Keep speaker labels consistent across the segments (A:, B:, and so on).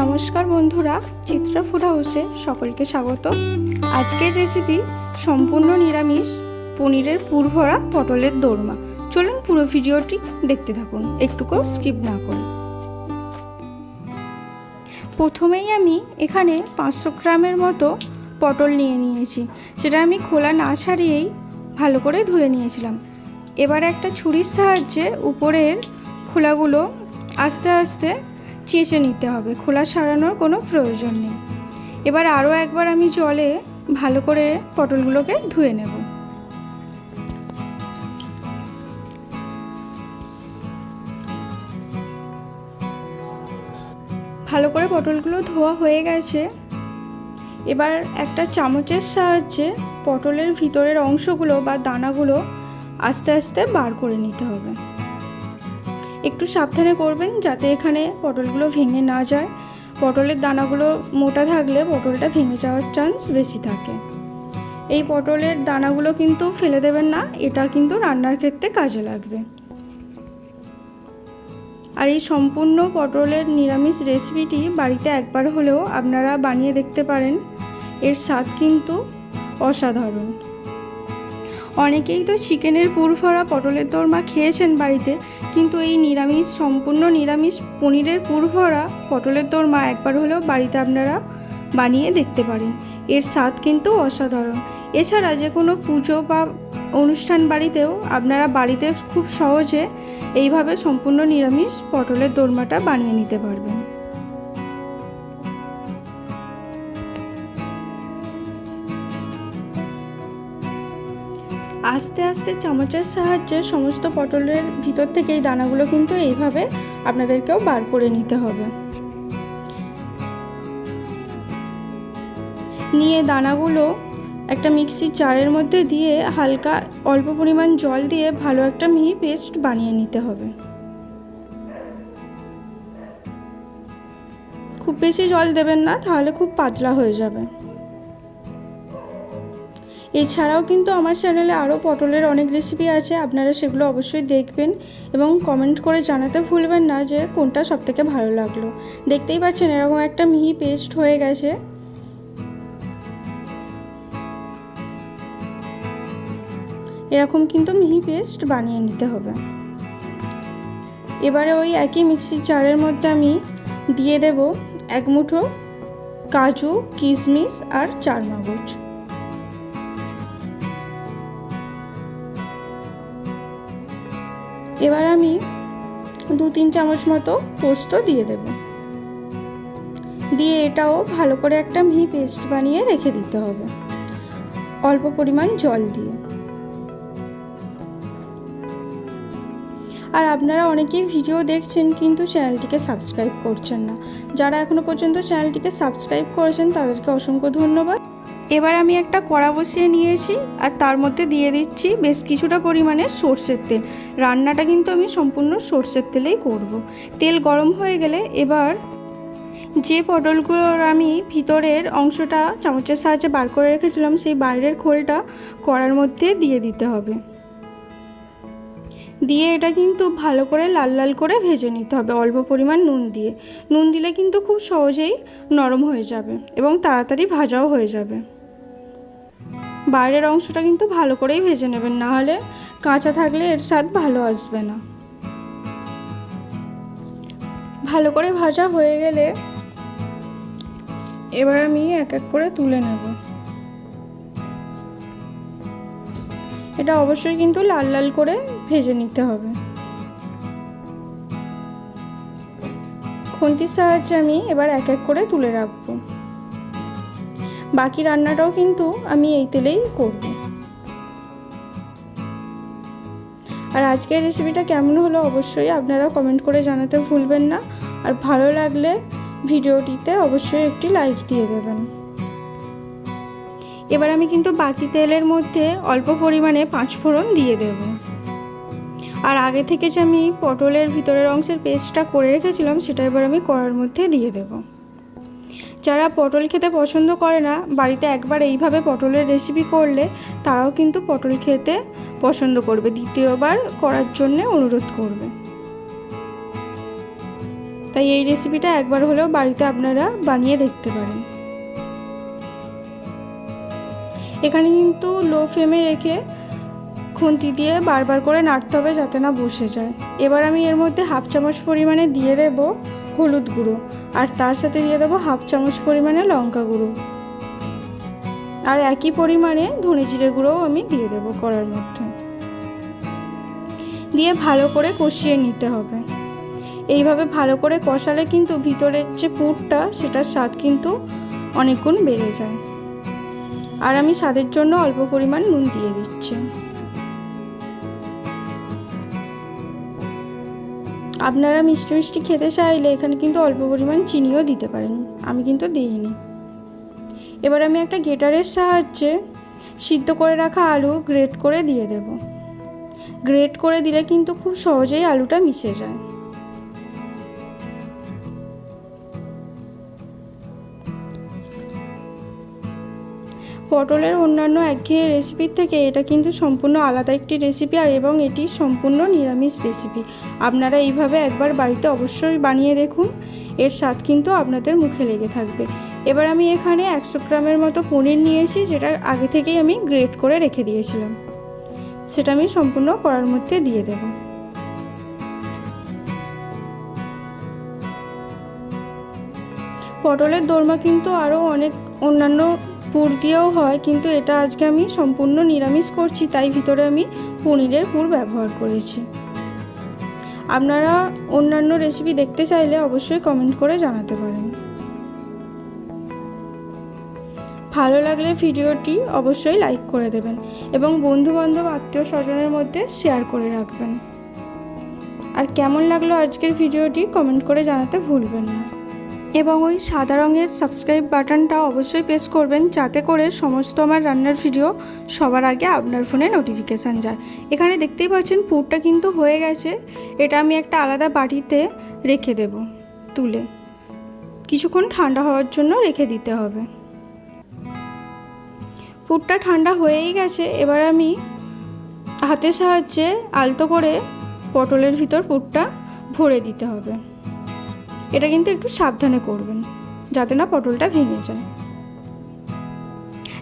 A: নমস্কার বন্ধুরা, চিত্রা ফুড হাউসে সকলকে স্বাগত। আজকের রেসিপি সম্পূর্ণ নিরামিষ পনিরের পুরভরা পটলের দোরমা। চলুন পুরো ভিডিওটি দেখতে থাকুন একটুকুও স্কিপ না করুন প্রথমেই আমি এখানে পাঁচশো গ্রামের মতো পটল নিয়ে নিয়েছি। সেটা আমি খোলা না ছাড়িয়েই ভালো করে ধুয়ে নিয়েছিলাম। এবার একটা ছুরির সাহায্যে উপরের খোলাগুলো আস্তে আস্তে চেঁচে নিতে হবে, খোলা সারানোর কোনো প্রয়োজন নেই। এবার আরও একবার আমি জলে ভালো করে পটলগুলোকে ধুয়ে নেব। ভালো করে পটলগুলো ধোয়া হয়ে গেছে। এবার একটা চামচের সাহায্যে পটলের ভিতরের অংশগুলো বা দানাগুলো আস্তে আস্তে বার করে নিতে হবে। একটু সাবধানে করবেন যাতে এখানে পটলগুলো ভেঙে না যায়। পটলের দানাগুলো মোটা থাকলে পটলটা ভেঙে যাওয়ার চান্স বেশি থাকে। এই পটলের দানাগুলো কিন্তু ফেলে দেবেন না, এটা কিন্তু রান্নার ক্ষেত্রে কাজে লাগবে। আর এই সম্পূর্ণ পটলের নিরামিষ রেসিপিটি বাড়িতে একবার হলেও আপনারা বানিয়ে দেখতে পারেন। এর স্বাদ কিন্তু অসাধারণ। অনেকেই তো চিকেনের পুরভরা পটলের দোরমা খেয়েছেন বাড়িতে, কিন্তু এই নিরামিষ, সম্পূর্ণ নিরামিষ পনিরের পুরভরা পটলের দোরমা একবার হলেও বাড়িতে আপনারা বানিয়ে দেখতে পারেন। এর স্বাদ কিন্তু অসাধারণ। এছাড়া যে কোনো পুজো বা অনুষ্ঠান বাড়িতেও আপনারা বাড়িতে খুব সহজে এইভাবে সম্পূর্ণ নিরামিষ পটলের দোরমাটা বানিয়ে নিতে পারবেন। আস্তে আস্তে চামচের সাহায্যে সমস্ত পটলের ভিতর থেকে এই দানাগুলো কিন্তু এইভাবে আপনাদেরকেও বার করে নিতে হবে। নিয়ে দানাগুলো একটা মিক্সির জারের মধ্যে দিয়ে হালকা অল্প পরিমাণ জল দিয়ে ভালো একটা মিহি পেস্ট বানিয়ে নিতে হবে। খুব বেশি জল দেবেন না, তাহলে খুব পাতলা হয়ে যাবে। এছাড়াও কিন্তু আমার চ্যানেলে আরও পটলের অনেক রেসিপি আছে, আপনারা সেগুলো অবশ্যই দেখবেন এবং কমেন্ট করে জানাতে ভুলবেন না যে কোনটা সবথেকে ভালো লাগল। দেখতেই পাচ্ছেন এরকম একটা মিহি পেস্ট হয়ে গেছে। এরকম কিন্তু মিহি পেস্ট বানিয়ে নিতে হবে। এবারে ওই একই মিক্সির জারের মধ্যে আমি দিয়ে দেব এক মুঠো কাজু, কিশমিশ আর চারমগজ। এবার আমি দু তিন চামচ মতো পোস্ত দিয়ে দেব। দিয়ে এটাও ভালো করে একটা মিহি পেস্ট বানিয়ে রেখে দিতে হবে। অল্প পরিমাণ জল দিয়ে। আর আপনারা অনেকেই ভিডিও দেখছেন কিন্তু চ্যানেলটিকে সাবস্ক্রাইব করছেন না। যারা এখনও পর্যন্ত চ্যানেলটিকে সাবস্ক্রাইব করেছেন তাদেরকে অসংখ্য ধন্যবাদ। এবার আমি একটা কড়া বসিয়ে নিয়েছি আর তার মধ্যে দিয়ে দিচ্ছি বেশ কিছুটা পরিমাণে সর্ষের তেল। রান্নাটা কিন্তু আমি সম্পূর্ণ সর্ষের তেলেই করব। তেল গরম হয়ে গেলে এবার যে পটলগুলোর আমি ভিতরের অংশটা চামচের সাহায্যে বার করে রেখেছিলাম, সেই বাইরের খোলটা কড়ার মধ্যে দিয়ে দিতে হবে। দিয়ে এটা কিন্তু ভালো করে লাল লাল করে ভেজে নিতে হবে, অল্প পরিমাণ নুন দিয়ে। নুন দিলে কিন্তু খুব সহজেই নরম হয়ে যাবে এবং তাড়াতাড়ি ভাজাও হয়ে যাবে। বাইরের অংশটা কিন্তু ভালো করেই ভেজে নেবেন না হলে কাঁচা থাকলে এর স্বাদ ভালো আসবে না। ভালো করে ভাজা হয়ে গেলে এবার আমি এক এক করে তুলে নেব। এটা অবশ্যই কিন্তু লাল লাল করে ভেজে নিতে হবে। খুন্তির সাহায্যে আমি এবার এক এক করে তুলে রাখব। বাকি রান্নাটাও কিন্তু আমি এই তেলেই করব। আর আজকের রেসিপিটা কেমন হলো অবশ্যই আপনারা কমেন্ট করে জানাতে ভুলবেন না। আর ভালো লাগলে ভিডিওটিতে অবশ্যই একটি লাইক দিয়ে দেবেন। এবার আমি কিন্তু বাকি তেলের মধ্যে অল্প পরিমাণে পাঁচ ফোড়ন দিয়ে দেব। আর আগে থেকে যে আমি পটলের ভিতরের অংশের পেস্টটা করে রেখেছিলাম, সেটা এবার আমি কড়ার মধ্যে দিয়ে দেব। যারা পটল খেতে পছন্দ করে না, বাড়িতে একবার এইভাবে পটলের রেসিপি করলে তারাও কিন্তু পটল খেতে পছন্দ করবে। দ্বিতীয়বার করার জন্য অনুরোধ করবে। তাই এই রেসিপিটা একবার হলেও বাড়িতে আপনারা বানিয়ে দেখতে পারেন। এখানে কিন্তু লো ফ্লেমে রেখে খুন্তি দিয়ে বারবার করে নাড়তে হবে যাতে না বসে যায়। এবার আমি এর মধ্যে হাফ চামচ পরিমাণে দিয়ে দেব হলুদ গুঁড়ো। আর তার সাথে দিয়ে দেবো হাফ চামচ পরিমাণে লঙ্কা গুঁড়ো। আর একই পরিমাণে ধনে জিরে গুঁড়োও আমি দিয়ে দেবো কড়ার মধ্যে। দিয়ে ভালো করে কষিয়ে নিতে হবে। এইভাবে ভালো করে কষালে কিন্তু ভিতরের যে পুরটা, সেটার স্বাদ কিন্তু অনেক গুণ বেড়ে যায়। আর আমি স্বাদের জন্য অল্প পরিমাণ নুন দিয়ে দিচ্ছি। আপনারা মিষ্টি মিষ্টি খেতে চাইলে এখানে কিন্তু অল্প পরিমাণ চিনিও দিতে পারেন। আমি কিন্তু দিইনি। এবার আমি একটা গেটারের সাহায্যে সিদ্ধ করে রাখা আলু গ্রেট করে দিয়ে দেব। গ্রেট করে দিলে কিন্তু খুব সহজেই আলুটা মিশে যায়। পটলের অন্যান্য একঘেয়ে রেসিপির থেকে এটা কিন্তু সম্পূর্ণ আলাদা একটি রেসিপি আর এবং এটি সম্পূর্ণ নিরামিষ রেসিপি আপনারা এইভাবে একবার বাড়িতে অবশ্যই বানিয়ে দেখুন। এর স্বাদ কিন্তু আপনাদের মুখে লেগে থাকবে। এবার আমি এখানে একশো গ্রামের মতো পনির নিয়েছি, যেটা আগে থেকেই আমি গ্রেট করে রেখে দিয়েছিলাম। সেটা আমি সম্পূর্ণ করার মধ্যে দিয়ে দেব। পটলের দোরমা কিন্তু আরও অনেক অন্যান্য পুর দিয়েও হয়, কিন্তু এটা আজকে আমি সম্পূর্ণ নিরামিষ করছি, তাই ভিতরে আমি পনিরের পুর ব্যবহার করেছি। আপনারা অন্যান্য রেসিপি দেখতে চাইলে অবশ্যই কমেন্ট করে জানাতে পারেন। ভালো লাগলে ভিডিওটি অবশ্যই লাইক করে দেবেন এবং বন্ধুবান্ধব, আত্মীয় স্বজনের মধ্যে শেয়ার করে রাখবেন। আর কেমন লাগল আজকের ভিডিওটি কমেন্ট করে জানাতে ভুলবেন না। এবং ওই সাদা রঙের সাবস্ক্রাইব বাটনটা অবশ্যই প্রেস করবেন যাতে করে সমস্ত আমার রান্নার ভিডিও সবার আগে আপনার ফোনে নোটিফিকেশান যায়। এখানে দেখতেই পাচ্ছেন পুরটা কিন্তু হয়ে গেছে। এটা আমি একটা আলাদা বাটিতে রেখে দেব তুলে। কিছুক্ষণ ঠান্ডা হওয়ার জন্য রেখে দিতে হবে। পুরটা ঠান্ডা হয়েই গেছে। এবার আমি হাতের সাহায্যে আলতো করে পটলের ভিতর পুরটা ভরে দিতে হবে। এটা কিন্তু একটু সাবধানে করবেন, যাতে না পটলটা ভেঙে যায়।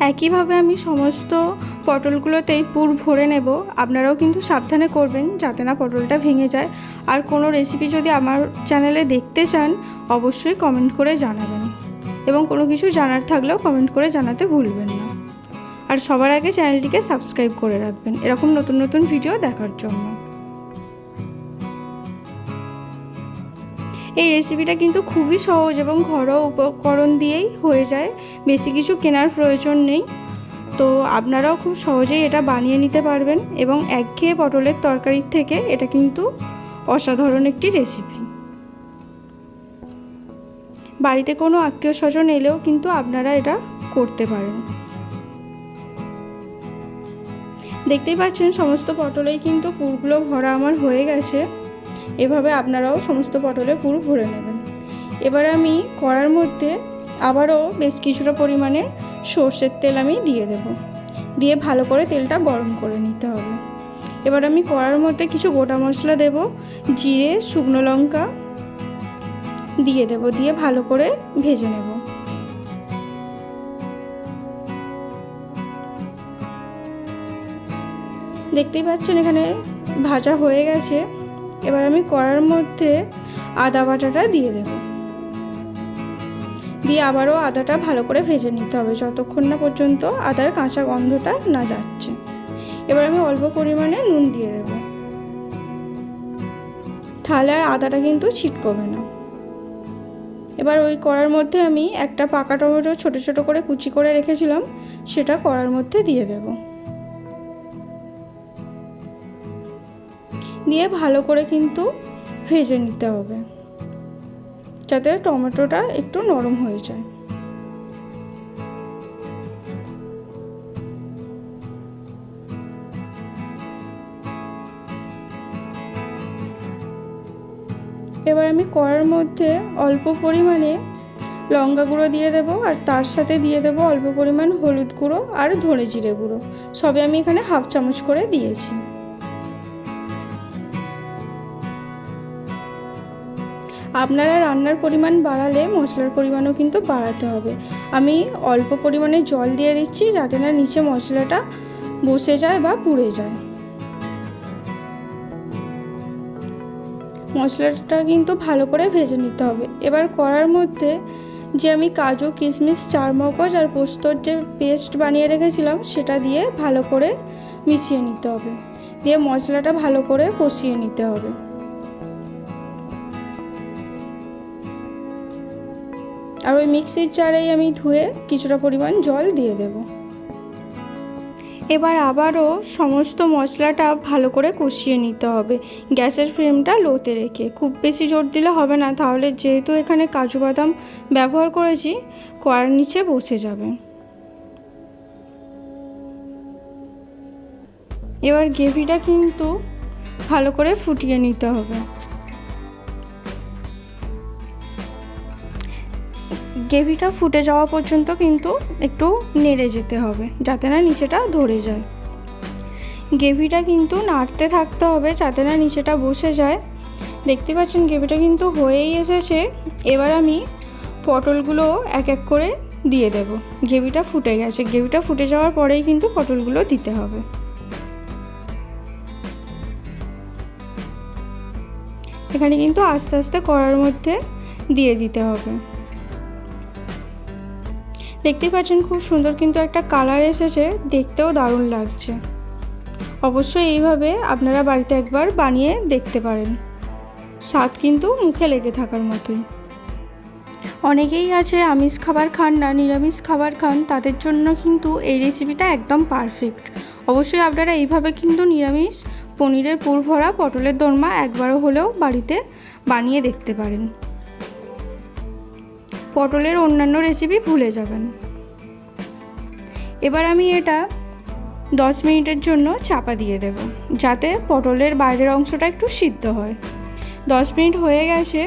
A: একইভাবে আমি সমস্ত পটলগুলোতেই পুর ভরে নেব। আপনারাও কিন্তু সাবধানে করবেন, যাতে না পটলটা ভেঙে যায়। আর কোনো রেসিপি যদি আমার চ্যানেলে দেখতে চান, অবশ্যই কমেন্ট করে জানাবেন। এবং কোনো কিছু জানার থাকলেও কমেন্ট করে জানাতে ভুলবেন না। আর সবার আগে চ্যানেলটিকে সাবস্ক্রাইব করে রাখবেন। এরকম নতুন নতুন ভিডিও দেখার জন্য। এই রেসিপিটা কিন্তু খুবই সহজ এবং ঘরোয়া উপকরণ দিয়েই হয়ে যায়। বেশি কিছু কেনার প্রয়োজন নেই। তো আপনারাও খুব সহজেই এটা বানিয়ে নিতে পারবেন এবং একঘেয়ে পটলের তরকারির থেকে এটা কিন্তু অসাধারণ একটি রেসিপি বাড়িতে কোনো আত্মীয় স্বজন এলেও কিন্তু আপনারা এটা করতে পারেন। দেখতেই পাচ্ছেন, সমস্ত পটলেই কিন্তু পুরগুলো ভরা আমার হয়ে গেছে। এভাবে আপনারাও সমস্ত পটলে পুরো ভরে নেবেন। এবার আমি কড়ার মধ্যে আবারও বেশ কিছুটা পরিমাণে সর্ষের তেল আমি দিয়ে দেব। দিয়ে ভালো করে তেলটা গরম করে নিতে হবে। এবার আমি কড়ার মধ্যে কিছু গোটা মশলা দেব, জিরে, শুকনো লঙ্কা দিয়ে দেব, দিয়ে ভালো করে ভেজে নেব। দেখতেই পাচ্ছেন এখানে ভাজা হয়ে গেছে। এবার আমি কড়ার মধ্যে আদা বাটাটা দিয়ে দেব। দিয়ে আবারও আদাটা ভালো করে ভেজে নিতে হবে যতক্ষণ না পর্যন্ত আদার কাঁচা গন্ধটা না যাচ্ছে। এবার আমি অল্প পরিমাণে নুন দিয়ে দেব। তাহলে আর আদাটা কিন্তু ছিটকবে না। এবার ওই কড়ার মধ্যে আমি একটা পাকা টমেটো ছোট ছোট করে কুচি করে রেখেছিলাম, সেটা কড়ার মধ্যে দিয়ে দেবো। দিয়ে ভালো করে কিন্তু ভেজে নিতে হবে। যাতে টমেটোটা একটু নরম হয়ে যায়। এবার আমি কড়ার মধ্যে অল্প পরিমাণে লঙ্কা গুঁড়ো দিয়ে দেবো আর তার সাথে দিয়ে দেবো অল্প পরিমাণ হলুদ গুঁড়ো আর ধনে জিরে গুঁড়ো। সবে আমি এখানে হাফ চামচ করে দিয়েছি। আপনারা রান্নার পরিমাণ বাড়ালে মশলার পরিমাণও কিন্তু বাড়াতে হবে। আমি অল্প পরিমাণে জল দিয়ে দিচ্ছি যাতে না নিচে মশলাটা বসে যায় বা পুড়ে যায়। মশলাটা কিন্তু ভালো করে ভেজে নিতে হবে। এবার করার মধ্যে যে আমি কাজু, কিশমিশ, চারমগজ আর পোস্তর যে পেস্ট বানিয়ে রেখেছিলাম সেটা দিয়ে ভালো করে মিশিয়ে নিতে হবে। দিয়ে মশলাটা ভালো করে কষিয়ে নিতে হবে। আর ওই মিক্সির জারেই আমি ধুয়ে কিছুটা পরিমাণ জল দিয়ে দেব। এবার আবারও সমস্ত মশলাটা ভালো করে কষিয়ে নিতে হবে। গ্যাসের ফ্লেমটা লোতে রেখে। খুব বেশি জোর দিলে হবে না, তাহলে যেহেতু এখানে কাজু বাদাম ব্যবহার করেছি, কড়ার নিচে বসে যাবে। এবার গ্রেভিটা কিন্তু ভালো করে ফুটিয়ে নিতে হবে। গ্রেভিটা ফুটে যাওয়া পর্যন্ত কিন্তু একটু নেড়ে যেতে হবে, যাতে না নিচেটা ধরে যায়। গ্রেভিটা কিন্তু নাড়তে থাকতে হবে যাতে না নিচেটা বসে যায়। দেখতে পাচ্ছেন গ্রেভিটা কিন্তু হয়েই এসেছে। এবার আমি পটলগুলো এক এক করে দিয়ে দেব। গ্রেভিটা ফুটে গেছে। গ্রেভিটা ফুটে যাওয়ার পরেই কিন্তু পটলগুলো দিতে হবে। এখানে কিন্তু আস্তে আস্তে কড়ার মধ্যে দিয়ে দিতে হবে। দেখতেই পাচ্ছেন খুব সুন্দর কিন্তু একটা কালার এসেছে, দেখতেও দারুণ লাগছে। অবশ্যই এইভাবে আপনারা বাড়িতে একবার বানিয়ে দেখতে পারেন। স্বাদ কিন্তু মুখে লেগে থাকার মতোই। অনেকেই আছে আমিষ খাবার খান না, নিরামিষ খাবার খান, তাদের জন্য কিন্তু এই রেসিপিটা একদম পারফেক্ট অবশ্যই আপনারা এইভাবে কিন্তু নিরামিষ পনিরের পুর ভরা পটলের দোরমা একবারও হলেও বাড়িতে বানিয়ে দেখতে পারেন। পটলের অন্যান্য রেসিপি ভুলে যাবেন। এবার আমি এটা দশ মিনিটের জন্য চাপা দিয়ে দেব, যাতে পটলের বাইরের অংশটা একটু সিদ্ধ হয়। দশ মিনিট হয়ে গেছে,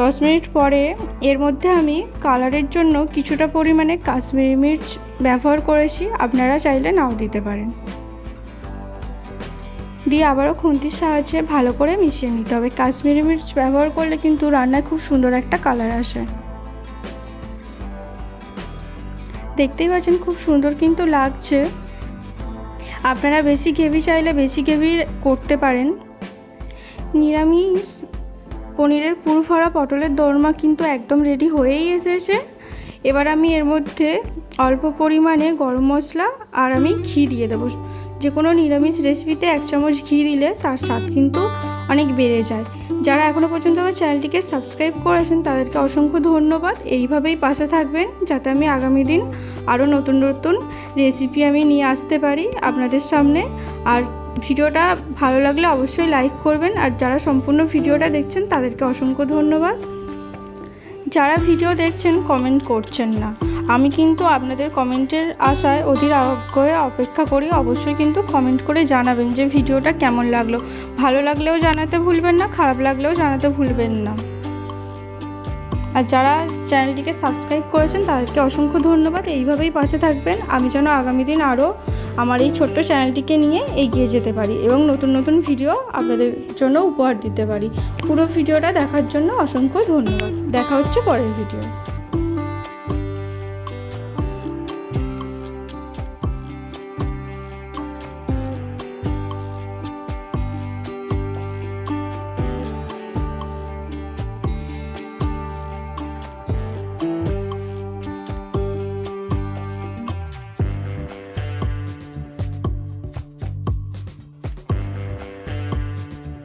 A: দশ মিনিট পরে এর মধ্যে আমি কালারের জন্য কিছুটা পরিমাণে কাশ্মীরি মির্চ ব্যবহার করেছি, আপনারা চাইলে নাও দিতে পারেন। দিয়ে আবারও খুন্তির সাহায্যে ভালো করে মিশিয়ে নিতে হবে। কাশ্মীরি মির্চ ব্যবহার করলে কিন্তু রান্নায় খুব সুন্দর একটা কালার আসে। দেখতেই পাচ্ছেন খুব সুন্দর কিন্তু লাগছে। আপনারা বেশি গ্রেভি চাইলে বেশি গ্রেভি করতে পারেন। নিরামিষ পনিরের পুরো ভরা পটলের দরমা কিন্তু একদম রেডি হয়েই এসেছে। এবার আমি এর মধ্যে অল্প পরিমাণে গরম মশলা আর আমি ঘি দিয়ে দেবো। যে কোনো নিরামিষ রেসিপিতে এক চামচ ঘি দিলে তার স্বাদ কিন্তু অনেক বেড়ে যায়। যারা এখনও পর্যন্ত আমার চ্যানেলটিকে সাবস্ক্রাইব করেছেন তাদেরকে অসংখ্য ধন্যবাদ। এইভাবেই পাশে থাকবেন, যাতে আমি আগামী দিন আরও নতুন নতুন রেসিপি আমি নিয়ে আসতে পারি আপনাদের সামনে। আর ভিডিওটা ভালো লাগলে অবশ্যই লাইক করবেন। আর যারা সম্পূর্ণ ভিডিওটা দেখছেন, তাদেরকে অসংখ্য ধন্যবাদ। যারা ভিডিও দেখছেন কমেন্ট করছেন না। আমি কিন্তু আপনাদের কমেন্টের আশায় অধীর আগ্রহে অপেক্ষা করি। অবশ্যই কিন্তু কমেন্ট করে জানাবেন যে ভিডিওটা কেমন লাগল। ভালো লাগলেও জানাতে ভুলবেন না, খারাপ লাগলেও জানাতে ভুলবেন না। আর যারা চ্যানেলটিকে সাবস্ক্রাইব করেছেন, তাদেরকে অসংখ্য ধন্যবাদ। এইভাবেই পাশে থাকবেন। আমি যেন আগামী দিন আরও আমার এই ছোট্ট চ্যানেলটিকে নিয়ে এগিয়ে যেতে পারি এবং নতুন নতুন ভিডিও আপনাদের জন্য উপহার দিতে পারি। পুরো ভিডিওটা দেখার জন্য অসংখ্য ধন্যবাদ। দেখা হচ্ছে পরের ভিডিও